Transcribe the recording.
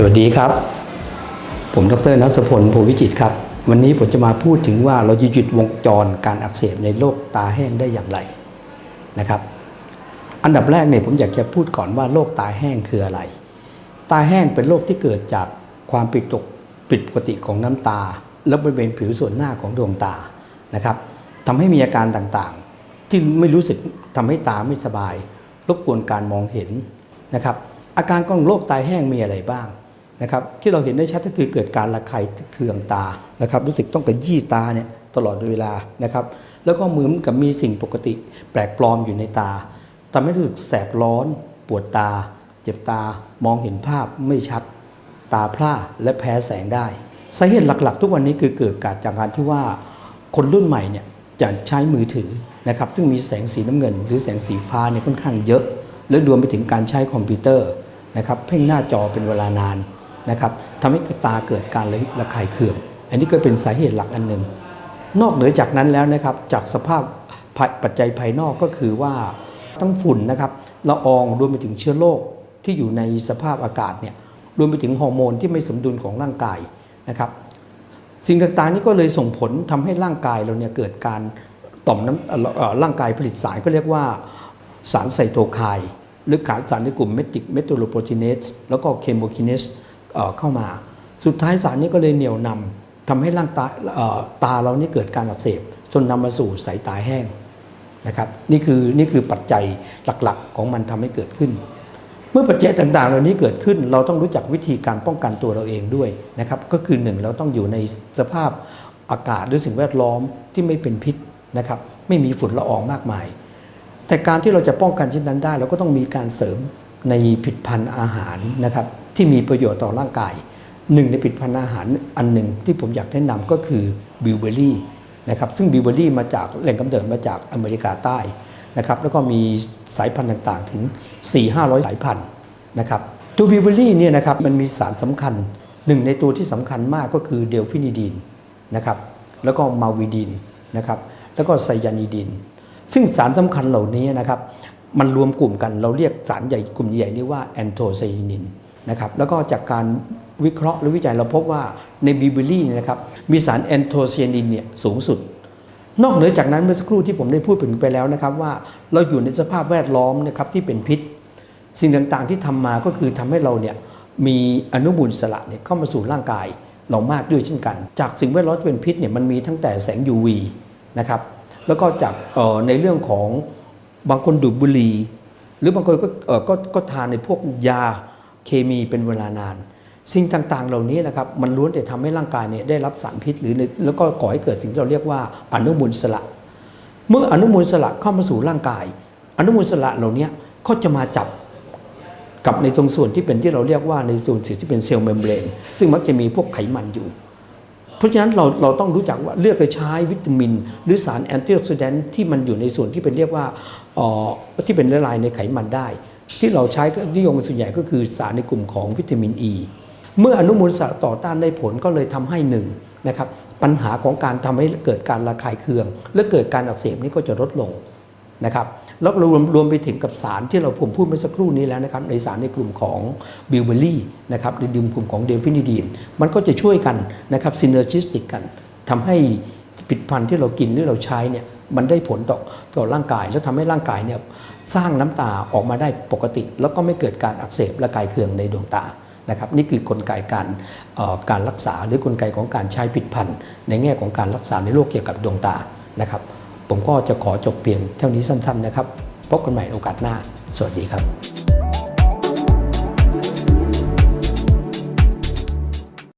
สวัสดีครับ ผมดรนัสพลโพวิจิตครับ วันนี้ผมจะมาพูดถึงว่าเราจะหยุดวงจรการอักเสบในโรคตาแห้งได้อย่างไรนะครับ อันดับแรกเนี่ยผมอยากจะพูดก่อนว่าโรคตาแห้งคืออะไร ตาแห้งเป็นโรคที่เกิดจากความผิดปกผิดปกติของน้ำตา และบริเวณผิวส่วนหน้าของดวงตานะครับทำให้มีอาการต่างๆ ที่ไม่รู้สึกทำให้ตาไม่สบาย รบกวนการมองเห็นนะครับอาการของโรคตาแห้งมีอะไรบ้าง นะครับที่เราเห็นได้ชัดก็คือเกิดการระคายเคืองตานะครับรู้สึกต้องกระยี่ตาเนี่ยตลอดเวลานะครับแล้วก็เหมือนกับมีสิ่งปกติ แปลกปลอมอยู่ในตาทำให้รู้สึกแสบร้อน ปวดตา เจ็บตามองเห็นภาพไม่ชัด ตาพร่าและแพ้แสงได้สาเหตุหลักๆ ทุกวันนี้คือเกิดจากการที่ว่าคนรุ่นใหม่เนี่ยจะใช้มือถือนะครับซึ่งมีแสงสีน้ำเงิน หรือแสงสีฟ้าเนี่ยค่อนข้างเยอะ และรวมไปถึงการใช้คอมพิวเตอร์นะครับเพ่งหน้าจอเป็นเวลานาน นะครับทำให้ตาเกิดการระคายเคือง อันนี้ก็เป็นสาเหตุหลักอันหนึ่งนอกเหนือจากนั้นแล้วนะครับจากสภาพปัจจัยภายนอกก็คือว่าทั้งฝุ่นนะครับละอองรวมไปถึงเชื้อโรคที่อยู่ในสภาพอากาศเนี่ยรวมไปถึงฮอร์โมนที่ไม่สมดุลของร่างกายนะครับสิ่งต่างๆนี้ก็เลยส่งผลทำให้ร่างกายเราเนี่ยเกิดการต่อมน้ำร่างกายผลิตสารก็เรียกว่าสารไซโตไคน์หรือสารในกลุ่มเมติกเมโทโลโปรตีเนสแล้วก็เคมโมคินเนส เข้ามา สุดท้ายสารนี้ก็เลยเหนี่ยวนำทำให้ร่างตาตาเรานี่เกิดการอักเสบจนนำมาสู่สายตาแห้งนะครับนี่คือนี่คือปัจจัยหลักๆของมันทำให้เกิดขึ้น เมื่อปัจจัยต่างๆ เหล่านี้เกิดขึ้น เราต้องรู้จักวิธีการป้องกันตัวเราเองด้วยนะครับก็คือหนึ่งเราต้องอยู่ในสภาพอากาศหรือสิ่งแวดล้อมที่ไม่เป็นพิษนะครับไม่มีฝุ่นละอองมากมาย แต่การที่เราจะป้องกันเช่นนั้นได้ เราก็ต้องมีการเสริมในผลิดพันธ์อาหารนะครับ ที่มีประโยชน์ต่อร่างกาย หนึ่งในผลิดพันธ์อาหารอันหนึ่งที่ผมอยากแนะนำก็คือบิวเบอรี่นะครับซึ่งบิวเบอรี่มาจากแหล่งกำเนิดมาจากอเมริกาใต้นะครับแล้วก็มีสายพันธุ์ต่างๆ ถึง 4-500 สายพันธุ์นะครับตัวบิวเบอรี่เนี่ยนะครับมันมีสารสำคัญหนึ่งในตัวที่สำคัญมากก็คือเดลฟินิดีนนะครับแล้วก็มาวิดีนนะครับแล้วก็ไซยานิดินซึ่งสารสำคัญเหล่านี้นะครับมันรวมกลุ่มกันเราเรียกสารใหญ่กลุ่มใหญ่นี้ว่าแอนโทไซยานิน นะครับแล้วก็จากการวิเคราะห์หรือวิจัยเราพบว่าในบิวเบอรี่เนี่ยนะครับมีสารแอนโทไซยานินเนี่ยสูงสุด นอกเหนือจากนั้นเมื่อสักครู่ที่ผมได้พูดถึงไปแล้วนะครับว่าเราอยู่ในสภาพแวดล้อมนะครับที่เป็นพิษ สิ่งต่างๆที่ทำมาก็คือทำให้เราเนี่ยมีอนุมูลสระเนี่ยเข้ามาสู่ร่างกายเรามากด้วยเช่นกัน จากสิ่งแวดล้อมที่เป็นพิษเนี่ยมันมีตั้งแต่แสง UV นะครับแล้วก็จากออในเรื่องของบางคนดูดบุหรี่หรือบางคนก็ออก็ก็ทานในพวกยา เคมีเป็นเวลานาน สิ่งต่างๆ เหล่านี้นะครับมันล้วนแต่ทำให้ร่างกายเนี่ยได้รับสารพิษหรือแล้วก็ก่อให้เกิดสิ่งที่เราเรียกว่าอนุมูลสระเมื่ออนุมูลสระเข้ามาสู่ร่างกาย อนุมูลสระเหล่านี้ก็จะมาจับกับในตรงส่วนที่เป็นที่เราเรียกว่าในส่วนที่เป็นเซลล์เมมเบรนซึ่งมักจะมีพวกไขมันอยู่ เพราะฉะนั้นเราเราต้องรู้จักว่าเลือกใช้วิตามิน หรือสารแอนตี้ออกซิแดนท์ที่มันอยู่ในส่วนที่เป็นเรียกว่าเอ่อที่เป็นละลายในไขมันได้ ที่เราใช้ก็นิยมส่วนใหญ่ก็คือสารในกลุ่มของวิตามินอ e. ีเมื่ออนุมูลอิสระต่อต้านได้ผลก็เลยทำให้หนึ่งนะครับปัญหาของการทำให้เกิดการระคายเคือง และเกิดการอักเสบนี้ก็จะลดลงนะครับแล้วรวมรวมไปถึงกับสารที่เราผมพูดเมื่อสักครู่นี้แล้วนะครับในสารในกลุ่มของบิวเบอรี่นะครับในกลุ่มของเดฟินิดีนมันก็จะช่วยกันนะครับซินเนอร์จิสติกกันทำให้ ผลิตภัณฑ์ที่เรากินหรือเราใช้เนี่ยมันได้ผลต่อต่อร่างกาย แล้วทำให้ร่างกายเนี่ยสร้างน้ำตาออกมาได้ปกติ แล้วก็ไม่เกิดการอักเสบและกายเคืองในดวงตานะครับนี่คือกลไกการการรักษาหรือกลไกของการใช้ผลิตภัณฑ์ในแง่ของการรักษาในโรคเกี่ยวกับดวงตานะครับ ผมก็จะขอจบเพียงเท่านี้สั้น ๆ นะครับ พบกันใหม่โอกาสหน้า สวัสดีครับ